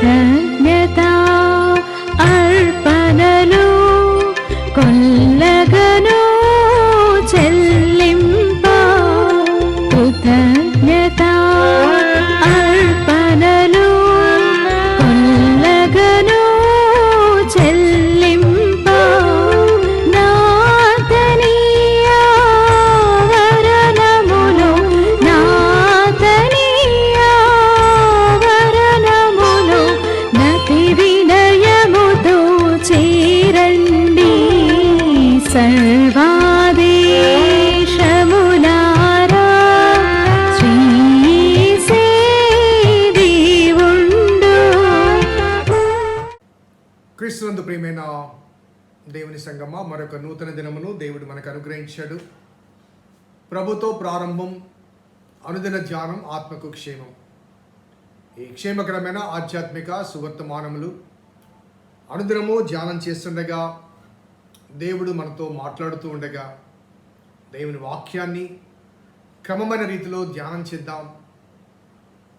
कृतज्ञता క్రీస్తునందు ప్రియమైన దేవుని సంగమ మరొక నూతన దినమును దేవుడు మనకు అనుగ్రహించాడు. ప్రభుతో ప్రారంభం అనుదిన ధ్యానం ఆత్మకు క్షేమం. ఈ క్షేమకరమైన ఆధ్యాత్మిక సువర్తమానములు అనుదినము ధ్యానం చేస్తుండగా దేవుడు మనతో మాట్లాడుతూ ఉండగా దేవుని వాక్యాన్ని క్రమమైన రీతిలో ధ్యానం చేద్దాం.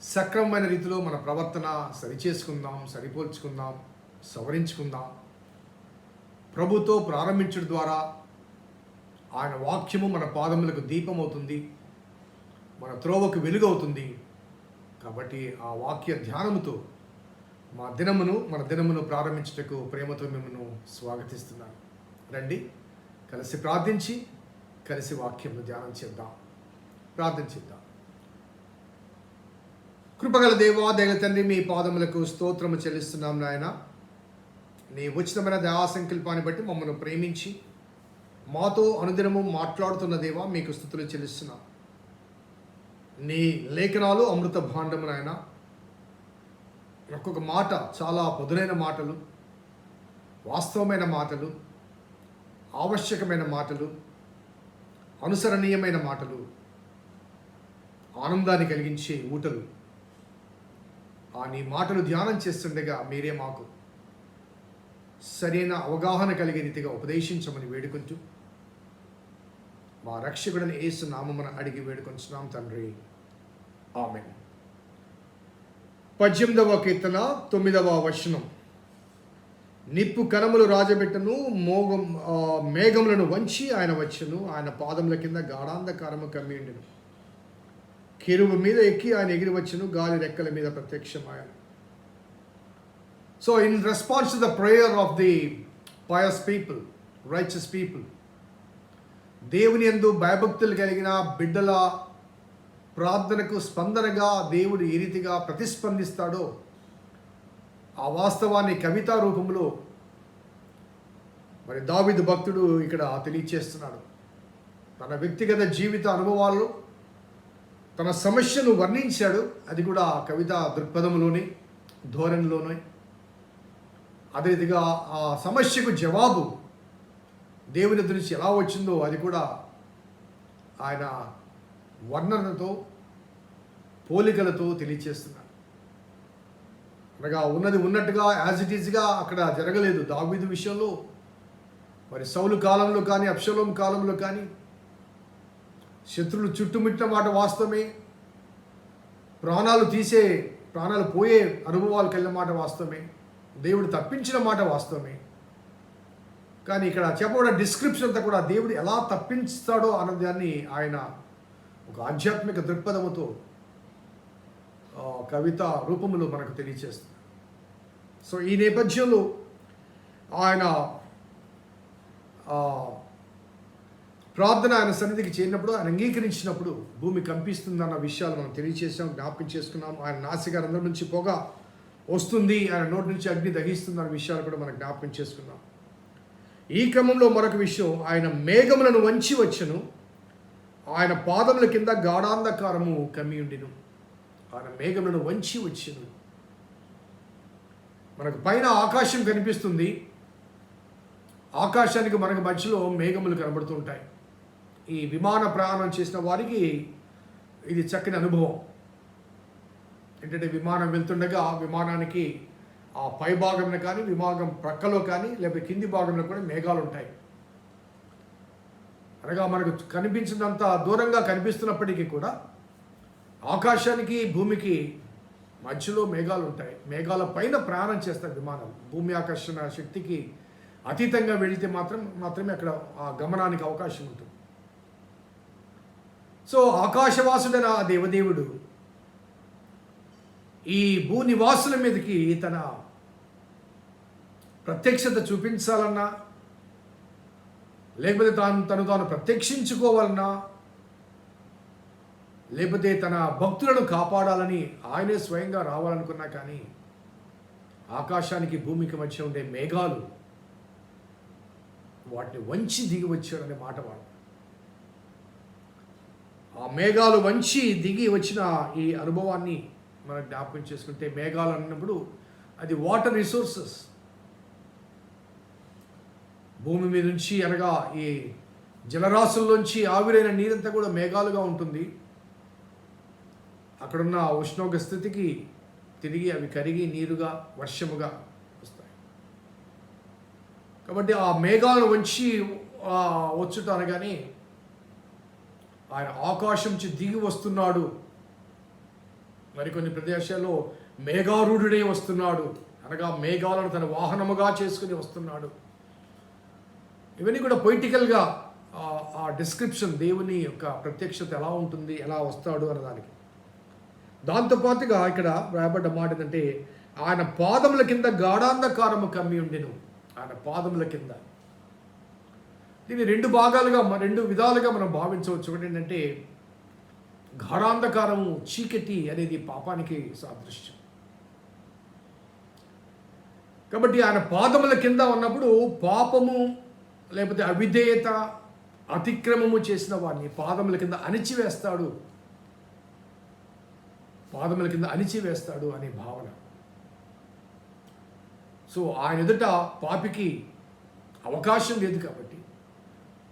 సక్రమమైన రీతిలో మన ప్రవర్తన సరిచేసుకుందాం సరిపోల్చుకుందాం. సవరించుకుందాం. ప్రభుతో ప్రారంభించడం ద్వారా ఆయన వాక్యము మన పాదములకు దీపం అవుతుంది మన త్రోవకు వెలుగవుతుంది. కాబట్టి ఆ వాక్య ధ్యానముతో మా దినమును మన దినమును ప్రారంభించుటకు ప్రేమతో మిమ్మల్ని స్వాగతిస్తున్నాను. రండి కలిసి ప్రార్థించి కలిసి వాక్యమును ధ్యానం చేద్దాం. ప్రార్థించిద్దాం కృపగల దేవా దేవ తండ్రి మీ పాదములకు స్తోత్రము చెల్లిస్తున్నాం నాయన. నీ ఉచితమైన దయా సంకల్పాన్ని బట్టి మమ్మల్ని ప్రేమించి మాతో అనుదినము మాట్లాడుతున్న దేవా మీకు స్థుతులు చెల్లిస్తున్నాం. నీ లేఖనాలు అమృత భాండము నాయన ఒక్కొక్క మాట చాలా పదునైన మాటలు వాస్తవమైన మాటలు ఆవశ్యకమైన మాటలు అనుసరణీయమైన మాటలు ఆనందాన్ని కలిగించే ఊటలు. ఆ నీ మాటలు ధ్యానం చేస్తుండగా మీరే మాకు సరైన అవగాహన కలిగే రీతిగా ఉపదేశించమని వేడుకుంటూ మా రక్షకుడిని ఏసు నామమున అడిగి వేడుకొంచున్నాం తండ్రి. ఆమె పద్దెనిమిదవ కీర్తన తొమ్మిదవ వచనం. నిప్పు కనములు రాజబెట్టను మోగం మేఘములను వంచి ఆయన వచ్చును ఆయన పాదముల కింద గాఢాంధకారము కమ్మిండును కెరువు మీద ఎక్కి ఆయన ఎగిరి వచ్చును గాలి రెక్కల మీద ప్రత్యక్షమాయను. So in response to the prayer of the pious people righteous people దేవుని ఎందు భయభక్తులు కలిగిన బిడ్డల ప్రార్థనకు స్పందనగా దేవుడు ఏ రీతిగా ప్రతిస్పందిస్తాడో ఆ వాస్తవాన్ని కవితా రూపంలో మరి దావిదు భక్తుడు ఇక్కడ తెలియచేస్తున్నాడు. తన వ్యక్తిగత జీవిత అనుభవాల్లో తన సమస్యను వర్ణించాడు. అది కూడా కవిత దృక్పథంలోని ధోరణిలోనే. అదే రీతిగా ఆ సమస్యకు జవాబు దేవుని నుంచి ఎలా వచ్చిందో అది కూడా ఆయన వర్ణనతో పోలికలతో తెలియచేస్తున్నాడు. అనగా ఉన్నది ఉన్నట్టుగా యాజ్ ఇట్ ఈజ్గా అక్కడ జరగలేదు. దావీదు విషయంలో మరి సౌలు కాలంలో కానీ అప్షలోం కాలంలో కానీ శత్రులు చుట్టుముట్టిన మాట వాస్తవమే. ప్రాణాలు తీసే ప్రాణాలు పోయే అనుభవాలు కలిగిన మాట వాస్తవమే. దేవుడు తప్పించిన మాట వాస్తవమే. కానీ ఇక్కడ చెప్పబడిన డిస్క్రిప్షన్ అంతా కూడా దేవుడు ఎలా తప్పించుతాడో అన్నదాన్ని ఆయన ఒక ఆధ్యాత్మిక దృక్పథముతో కవిత రూపంలో మనకు తెలియచేస్తుంది. సో ఈ నేపథ్యంలో ఆయన ప్రార్థన ఆయన సన్నిధికి చేరినప్పుడు ఆయన అంగీకరించినప్పుడు భూమి కంపిస్తుందన్న విషయాలు మనం తెలియచేసాం జ్ఞాపకం చేసుకున్నాం. ఆయన నాసిక రంధ్రం నుంచి పొగ వస్తుంది ఆయన నోటి నుంచి అగ్ని దహిస్తుందన్న విషయాలు కూడా మనం జ్ఞాపకం చేసుకున్నాం. ఈ క్రమంలో మరొక విషయం ఆయన మేఘములను వంచి వచ్చను. ఆయన పాదముల కింద గాఢాంధకారము కమ్మి ఉండిను ఆయన మేఘములను వంచి వచ్చును. మనకు పైన ఆకాశం కనిపిస్తుంది. ఆకాశానికి మనకు మధ్యలో మేఘములు కనబడుతుంటాయి ఈ విమాన ప్రయాణం చేసిన వారికి ఇది చక్కని అనుభవం. ఏంటంటే విమానం వెళ్తుండగా ఆ విమానానికి ఆ పై భాగంలో కానీ విమానం ప్రక్కలో కానీ లేకపోతే కింది భాగంలో కూడా మేఘాలు ఉంటాయి. అనగా మనకు కనిపించినంత దూరంగా కనిపిస్తున్నప్పటికీ కూడా ఆకాశానికి భూమికి మధ్యలో మేఘాలు ఉంటాయి. మేఘాల పైన ప్రయాణం చేస్తారు విమానం. భూమి ఆకర్షణ శక్తికి అతీతంగా వెళితే మాత్రం మాత్రమే అక్కడ ఆ గమనానికి అవకాశం ఉంటుంది. సో ఆకాశవాసుడైన ఆ దేవదేవుడు ఈ భూ నివాసుల మీదకి తన ప్రత్యక్షత చూపించాలన్నా లేకపోతే తాను తను తాను ప్రత్యక్షించుకోవాలన్నా లేకపోతే తన భక్తులను కాపాడాలని ఆయనే స్వయంగా రావాలనుకున్నా కానీ ఆకాశానికి భూమికి మధ్య ఉండే మేఘాలు వాటిని వంచి దిగి వచ్చాడనే మాట వాడు. ఆ మేఘాలు వంచి దిగి వచ్చిన ఈ అనుభవాన్ని మనం జ్ఞాపకం చేసుకుంటే మేఘాలు అన్నప్పుడు అది వాటర్ రిసోర్సెస్ భూమి మీద నుంచి అనగా ఈ జలరాశుల్లోంచి ఆవిరైన నీరంతా కూడా మేఘాలుగా ఉంటుంది. అక్కడున్న ఆ ఉష్ణోగ్ర స్థితికి తిరిగి అవి కరిగి నీరుగా వర్షముగా వస్తాయి. కాబట్టి ఆ మేఘాలు వంచి వచ్చుట అనగానే ఆయన ఆకాశం నుంచి దిగి వస్తున్నాడు. మరికొన్ని ప్రదేశాల్లో మేఘారూఢుడే వస్తున్నాడు. అనగా మేఘాలను తన వాహనముగా చేసుకుని వస్తున్నాడు. ఇవన్నీ కూడా పొయిటికల్గా ఆ డిస్క్రిప్షన్ దేవుని యొక్క ప్రత్యక్షత ఎలా ఉంటుంది ఎలా వస్తాడు అన్నదానికి. దాంతోపాటుగా ఇక్కడ రాయబడ్డ మాట ఏంటంటే ఆయన పాదముల కింద గాఢాంధకారము కమ్మి ఉండెను. ఆయన పాదముల కింద. దీన్ని రెండు భాగాలుగా రెండు విధాలుగా మనం భావించవచ్చు. ఒకటి ఏంటంటే గాఢాంధకారము చీకటి అనేది పాపానికి సాదృశ్యం. కాబట్టి ఆయన పాదముల కింద ఉన్నప్పుడు పాపము లేకపోతే అవిధేయత అతిక్రమము చేసిన వారిని పాదముల కింద అణిచివేస్తాడు. పాదముల కింద అణిచివేస్తాడు అనే భావన. సో ఆయన ఎదుట పాపికి అవకాశం లేదు కాబట్టి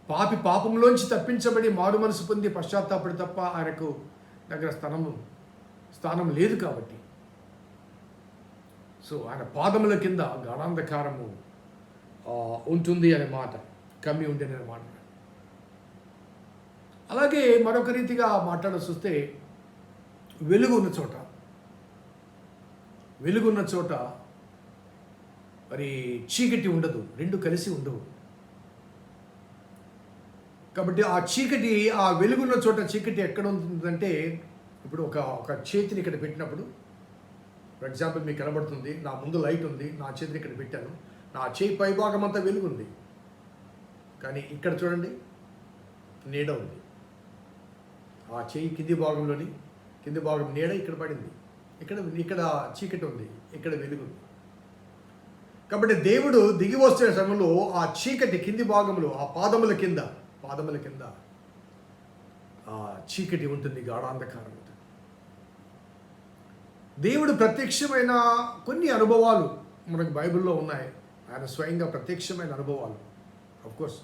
పాపి పాపంలోంచి తప్పించబడి మారు మనసు పొంది పశ్చాత్తాపడి తప్ప ఆయనకు దగ్గర స్థానము స్థానం లేదు కాబట్టి. సో ఆయన పాదముల కింద గణాంధకారము ఉంటుంది అనే మాట కమ్మి ఉంటుంది అనే మాట. అలాగే మరొక రీతిగా మాట్లాడాల్సి వస్తే వెలుగు ఉన్న చోట వెలుగున్న చోట మరి చీకటి ఉండదు రెండు కలిసి ఉండవు. కాబట్టి ఆ చీకటి ఆ వెలుగున్న చోట చీకటి ఎక్కడ ఉంటుందంటే ఇప్పుడు ఒక ఒక చేతిని ఇక్కడ పెట్టినప్పుడు ఫర్ ఎగ్జాంపుల్ మీకు కనబడుతుంది నా ముందు లైట్ ఉంది నా చేతిని ఇక్కడ పెట్టాను నా చేయి పైభాగం అంతా వెలుగుంది కానీ ఇక్కడ చూడండి నీడ ఉంది. ఆ చేయి కింది భాగంలోని కింది భాగం నీడ ఇక్కడ పడింది. ఇక్కడ ఇక్కడ చీకటి ఉంది ఇక్కడ వెలుగుంది కాబట్టి దేవుడు దిగి వస్తున్న సమయంలో ఆ చీకటి కింది భాగంలో ఆ పాదముల కింద పాదముల కింద చీకటి ఉంటుంది గాఢాంధకారం ఉంటుంది. దేవుడు ప్రత్యక్షమైన కొన్ని అనుభవాలు మనకు బైబిల్లో ఉన్నాయి. ఆయన స్వయంగా ప్రత్యక్షమైన అనుభవాలు. కోర్స్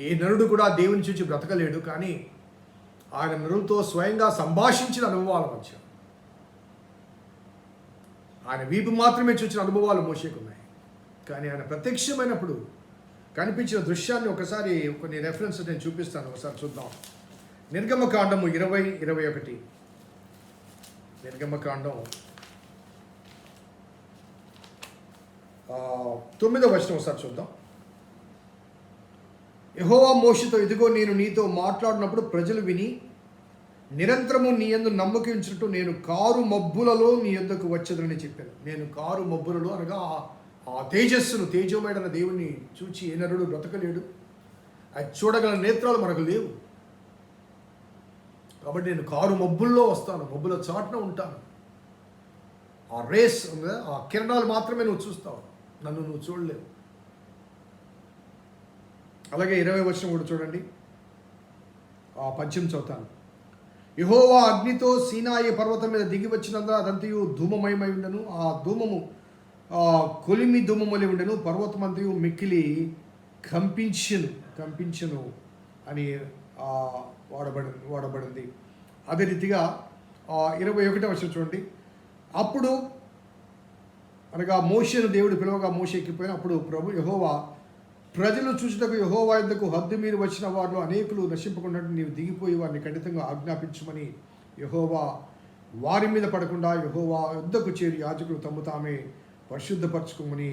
ఏ నరుడు కూడా దేవుని చూసి బ్రతకలేడు కానీ ఆయన నరులతో స్వయంగా సంభాషించిన అనుభవాలు మధ్య. ఆయన వీపు మాత్రమే చూసిన అనుభవాలు మోసేకున్నాయి కానీ ఆయన ప్రత్యక్షమైనప్పుడు కనిపించిన దృశ్యాన్ని ఒకసారి కొన్ని రెఫరెన్స్ నేను చూపిస్తాను ఒకసారి చూద్దాం. నిర్గమకాండము ఇరవై ఇరవై ఒకటి. నిర్గమకాండం. ఆ, తొమ్మిదో వచనం ఒకసారి చూద్దాం. యహోవా మోషితో ఇదిగో నేను నీతో మాట్లాడినప్పుడు ప్రజలు విని నిరంతరము నీ యందు నమ్మకించుటూ నేను కారు మబ్బులలో నీ ఎందుకు వచ్చేదని చెప్పాను. నేను కారు మబ్బులలో అనగా ఆ- తేజస్సును తేజోమైన దేవుణ్ణి చూచి ఏ నరుడు బ్రతకలేడు? అది చూడగల నేత్రాలు మనకు లేవు. కాబట్టి నేను కారు మబ్బుల్లో వస్తాను మబ్బుల చాటున ఉంటాను. ఆ రేస్ ఆ కిరణాలు మాత్రమే నువ్వు చూస్తావు. నన్ను నువ్వు చూడలేవు. అలాగే ఇరవై వర్షం కూడా చూడండి. ఆ పద్యం చదువుతాను. యహోవా అగ్నితో సీనాయి పర్వతం మీద దిగి వచ్చినందున అదంతయు ధూమమయమై ఉండను. ఆ ధూమము కొలిమి ధూమమలి ఉండెను పర్వతమంతయు మిక్కిలి కంపించను కంపించను అని వాడబడి వాడబడింది. అదే రీతిగా ఇరవై ఒకటో వర్షం చూడండి. అప్పుడు అనగా మోషను దేవుడు పిలువగా మోషే ఎక్కిపోయిన అప్పుడు ప్రభు యహోవా ప్రజలు చూచుటకు యహోవా యుద్ధకు హద్దు మీరు వచ్చిన వారిలో అనేకులు నశింపకుండా నీవు దిగిపోయి వారిని ఖండితంగా ఆజ్ఞాపించమని యహోవా వారి మీద పడకుండా యహోవా యుద్ధకు చేరి యాజకులు తమ్ము తామే పరిశుద్ధపరచుకోమని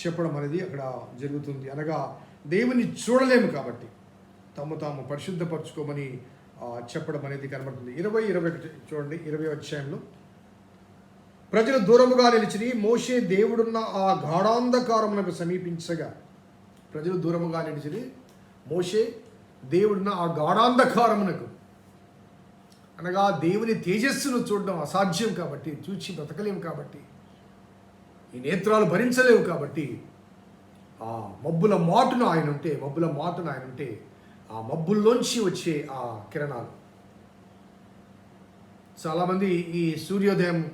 చెప్పడం అనేది అక్కడ జరుగుతుంది. అనగా దేవుని చూడలేము కాబట్టి తమ్ము తాము పరిశుద్ధపరచుకోమని చెప్పడం అనేది కనబడుతుంది. ఇరవై ఇరవై ఒకటి చూడండి ఇరవై అధ్యాయంలో. ప్రజలు దూరముగా నిలిచి మోషే దేవుడున్న ఆ గాఢాంధకారమునకు సమీపించగా ప్రజలు దూరముగా నిలిచి మోషే దేవుడున్న ఆ గాఢాంధకారమునకు. అనగా దేవుని తేజస్సును చూడడం అసాధ్యం కాబట్టి చూచి బ్రతకలేము కాబట్టి ఈ నేత్రాలు భరించలేవు కాబట్టి ఆ మబ్బుల మాటును ఆయన ఉంటే మబ్బుల మాటను ఆయన ఉంటే ఆ మబ్బుల్లోంచి వచ్చే ఆ కిరణాలు. చాలామంది ఈ సూర్యోదయం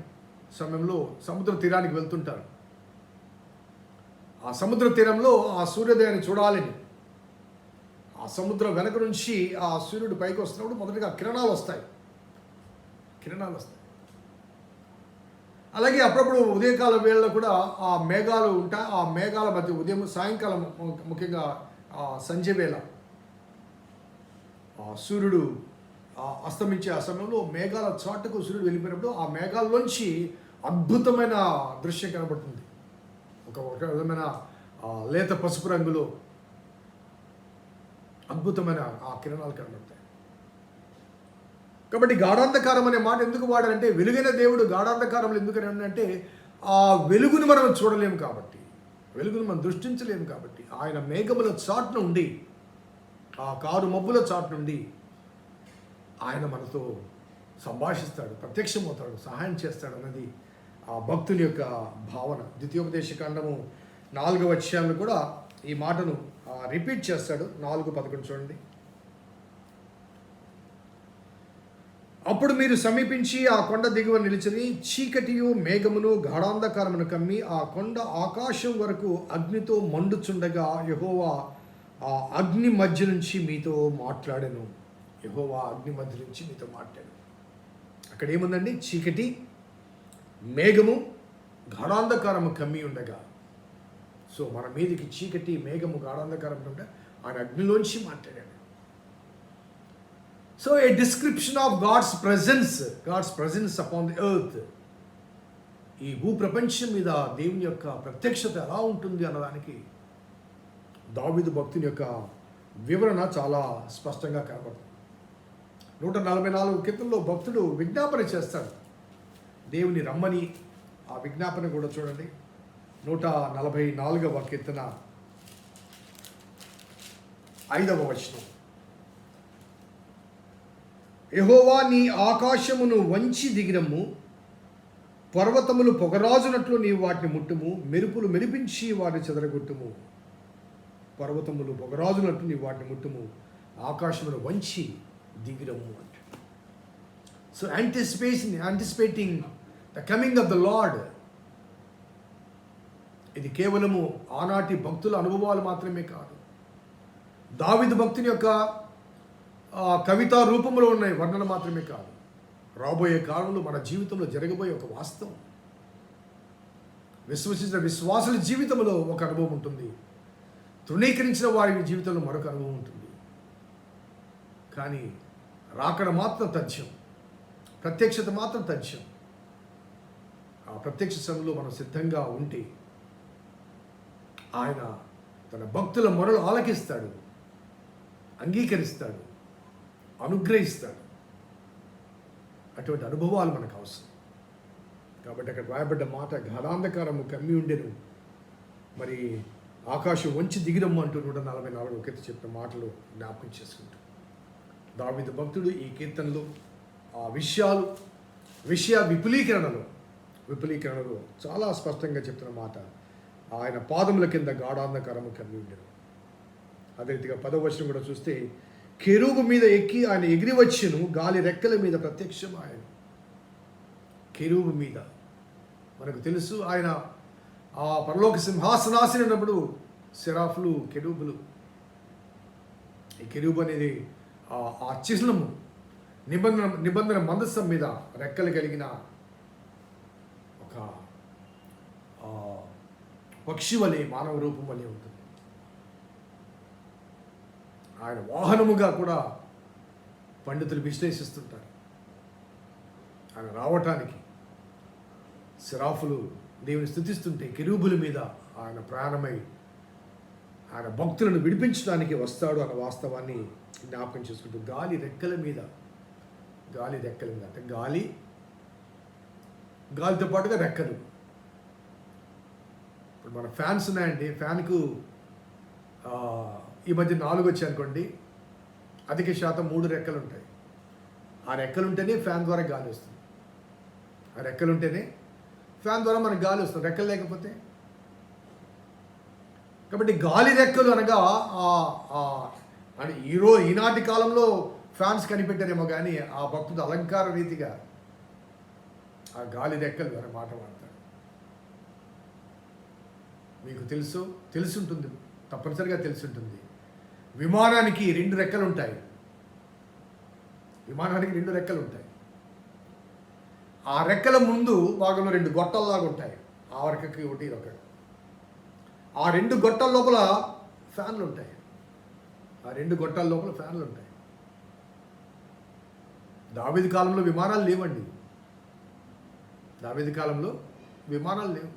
సమయంలో సముద్ర తీరానికి వెళ్తుంటారు. ఆ సముద్ర తీరంలో ఆ సూర్యోదయాన్ని చూడాలని. ఆ సముద్రం వెనక నుంచి ఆ సూర్యుడు పైకి వస్తున్నప్పుడు మొదటగా కిరణాలు వస్తాయి. కిరణాలు వస్తాయి. అలాగే అప్పుడప్పుడు ఉదయకాల వేళలో కూడా ఆ మేఘాలు ఉంటాయి ఆ మేఘాల మధ్య ఉదయం సాయంకాలం ము- ముఖ్యంగా సంజయ వేళ. సూర్యుడు ఆ అస్తమించే ఆ సమయంలో మేఘాల చాటుకు సూర్యుడు వెళ్ళిపోయినప్పుడు ఆ మేఘాల్లోంచి అద్భుతమైన దృశ్యం కనబడుతుంది. ఒక ఒక విధమైన లేత పసుపు రంగులో అద్భుతమైన ఆ కిరణాలు కనబడతాయి. కాబట్టి గాఢాంధకారం అనే మాట ఎందుకు వాడారంటే వెలుగైన దేవుడు గాఢాంధకారంలో ఎందుకు అంటే ఆ వెలుగును మనం చూడలేము కాబట్టి వెలుగును మనం దృష్టించలేము కాబట్టి. ఆయన మేఘముల చాటు నుండి ఆ కారు మబ్బుల చాటు నుండి ఆయన మనతో సంభాషిస్తాడు ప్రత్యక్షమవుతాడు సహాయం చేస్తాడు అన్నది ఆ భక్తుని యొక్క భావన. ద్వితీయోపదేశ కాండము నాలుగవ అధ్యాయంలో కూడా ఈ మాటను రిపీట్ చేస్తాడు. నాలుగు పదకొండు చూడండి. అప్పుడు మీరు సమీపించి ఆ కొండ దిగువ నిలిచిని చీకటియు మేఘమును గాఢాంధకారమును కమ్మి ఆ కొండ ఆకాశం వరకు అగ్నితో మండుచుండగా యహోవా ఆ అగ్ని మధ్య నుంచి మీతో మాట్లాడాను. యహోవా అగ్ని మధ్య నుంచి మీతో మాట్లాడాను. అక్కడ ఏముందండి? చీకటి మేఘము గాఢాంధకారము కమ్మి ఉండగా. సో మన మీదకి చీకటి మేఘము గాఢాంధకారం ఉండగా ఆయన అగ్నిలోంచి మాట్లాడాడు. So a description of God's presence God's presence upon the earth ఈ భూప్రపంచం మీద దేవుని యొక్క ప్రత్యక్షత ఎలా ఉంటుంది అన్నదానికి దావిదు భక్తుని యొక్క వివరణ చాలా స్పష్టంగా కనబడుతుంది నూట నలభై నాలుగు కీర్తనలో భక్తుడు విజ్ఞాపన చేస్తాడు. దేవుని రమ్మని ఆ విజ్ఞాపన కూడా చూడండి. నూట నలభై నాలుగవ కీర్తన ఐదవ వచనం. యహోవా నీ ఆకాశమును వంచి దిగిరము పర్వతములు పొగరాజునట్లు నీవు వాటిని ముట్టుము మెరుపులు మెరిపించి వాటిని చెదరగొట్టుము. పర్వతములు పొగరాజునట్లు నీవు వాటిని ముట్టుము ఆకాశమును వంచి దిగిరము అంటే. So anticipation anticipating the coming of the Lord ఇది కేవలము ఆనాటి భక్తుల అనుభవాలు మాత్రమే కాదు. దావిద భక్తుని యొక్క కవిత రూపంలో ఉన్నాయి వర్ణన మాత్రమే కాదు. రాబోయే కాలంలో మన జీవితంలో జరగబోయే ఒక వాస్తవం. విశ్వసించిన విశ్వాసుల జీవితంలో ఒక అనుభవం ఉంటుంది. తృణీకరించిన వారి జీవితంలో మరొక అనుభవం ఉంటుంది. కానీ రాకడ మాత్రం తథ్యం. ప్రత్యక్షత మాత్రం తథ్యం. ఆ ప్రత్యక్ష సమయంలో మనం సిద్ధంగా ఉంటే ఆయన తన భక్తుల మొరలు ఆలకిస్తాడు అంగీకరిస్తాడు. అనుగ్రహిస్తాడు. అటువంటి అనుభవాలు మనకు అవసరం. కాబట్టి అక్కడ రాయబడ్డ మాట గాఢాంధకారము కమ్మి ఉండెను. మరి ఆకాశం వంచి దిగిరమ్మ అంటూ నూట నలభై నాలుగు కీర్తి చెప్పిన మాటలు జ్ఞాపకం చేసుకుంటూ. దావిద భక్తుడు ఈ కీర్తనలో ఆ విషయాలు విషయ విపులీకరణలో విపులీకరణలో చాలా స్పష్టంగా చెప్తున్న మాట. ఆయన పాదముల కింద గాఢాంధకారము కమ్మి ఉండేరు అదే రీతిగా పదవ వచనం కూడా చూస్తే కెరుగు మీద ఎక్కి ఆయన ఎగిరి వచ్చిను గాలి రెక్కల మీద ప్రత్యక్షం ఆయన కెరుగు మీద. మనకు తెలుసు ఆయన ఆ పరలోక సింహాసనాసనం ఉన్నప్పుడు సిరాఫ్లు కెరూబులు. ఈ కెరూబు అనేది ఆ- చిహ్నము నిబంధన నిబంధన మందస్సం మీద రెక్కలు కలిగిన ఒక పక్షి వలె మానవ రూపం వలె ఉంటుంది. ఆయన వాహనముగా కూడా పండితులు విశ్లేషిస్తుంటారు. ఆయన రావటానికి సిరాఫులు దేవుని స్థుతిస్తుంటే కెరూబుల మీద ఆయన ప్రయాణమై ఆయన భక్తులను విడిపించడానికి వస్తాడు అన్న వాస్తవాన్ని జ్ఞాపకం చేసుకుంటూ గాలి రెక్కల మీద గాలి రెక్కల మీద అంటే గాలి గాలితో పాటుగా రెక్కలు. ఇప్పుడు మన ఫ్యాన్స్ ఉన్నాయండి ఫ్యాన్కు ఈ మధ్య నాలుగు వచ్చాయి అనుకోండి అధిక శాతం మూడు రెక్కలు ఉంటాయి ఆ రెక్కలు ఉంటేనే ఫ్యాన్ ద్వారా గాలి వస్తుంది. ఆ రెక్కలు ఉంటేనే ఫ్యాన్ ద్వారా మనకు గాలి వస్తుంది. రెక్కలు లేకపోతే? కాబట్టి గాలి రెక్కలు అనగా ఆ- ఆ ఈనాటి కాలంలో ఫ్యాన్స్ కనిపెట్టారేమో కానీ ఆ భక్తుడు అలంకార రీతిగా ఆ గాలి రెక్కలు అనే మాట వాడతాడు. మీకు తెలుసు? తెలుసుంటుంది. తప్పనిసరిగా తెలుసుంటుంది. విమానానికి రెండు రెక్కలు ఉంటాయి విమానానికి రెండు రెక్కలు ఉంటాయి ఆ రెక్కల ముందు భాగంలో రెండు గొట్టల్లాగా ఉంటాయి ఆ రెక్కకి ఒకటి ఒకటి. ఆ రెండు గొట్టల లోపల ఫ్యాన్లు ఉంటాయి ఆ రెండు గొట్టాల లోపల ఫ్యాన్లు ఉంటాయి దావేది కాలంలో విమానాలు లేవండి. దావేది కాలంలో విమానాలు లేవు.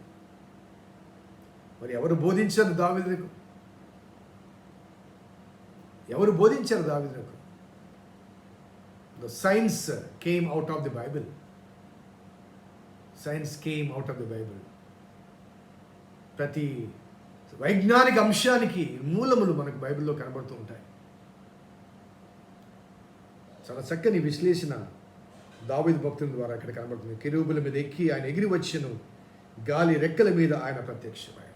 మరి ఎవరు బోధించారు దావేదికు? ఎవరు బోధించారు దావిదకు the science came out of the Bible science came out of the Bible ప్రతి వైజ్ఞానిక అంశానికి మూలములు మనకు బైబిల్లో కనబడుతూ ఉంటాయి. చాలా చక్కని విశ్లేషణ దావిద్ భక్తుల ద్వారా ఇక్కడ కనబడుతుంది. కిరూబుల మీద ఎక్కి ఆయన ఎగిరి వచ్చెను. గాలి రెక్కల మీద ఆయన ప్రత్యక్షమైన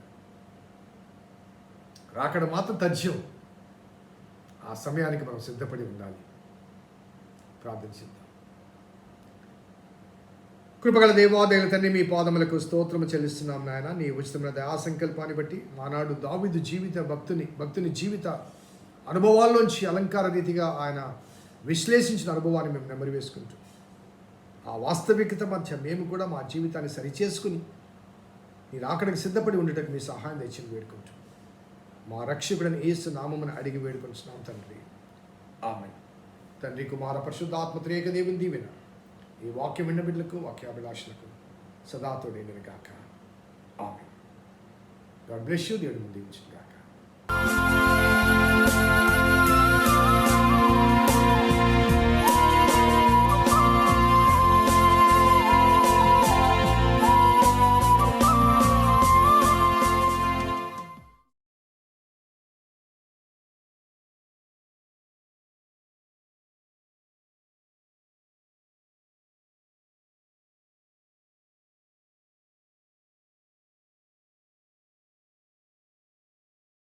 రాకడ మాత్రం తథ్యం. ఆ సమయానికి మనం సిద్ధపడి ఉండాలి. ప్రార్థించిందాం కృపగల దేవాదేవుల తండ్రి మీ పాదములకు స్తోత్రము చెల్లిస్తున్నాం నాయన. నీ ఉచితమైన దయా సంకల్పాన్ని బట్టి ఆనాడు దావిదు జీవిత భక్తుని భక్తుని జీవిత అనుభవాల్లోంచి అలంకార రీతిగా ఆయన విశ్లేషించిన అనుభవాన్ని మేము నెమరు వేసుకుంటూ ఆ వాస్తవికత మధ్య మేము కూడా మా జీవితాన్ని సరిచేసుకుని మీరు అక్కడికి సిద్ధపడి ఉండటకు మీ సహాయం తెచ్చింది వేడుకుంటూ మా రక్షకుడని ఏసు నామమును అడిగి వేడుకుంటున్నాం తండ్రి. ఆమె తండ్రి కుమార పరిశుద్ధాత్మ త్రేక దేవుని దీవెన. ఈ వాక్యం విన్న బిడ్డలకు వాక్యాభిలాషులకు సదా తోడేందును గాక. ఆమె గాడ్ బ్లెస్ యూ దేవుడు ముందు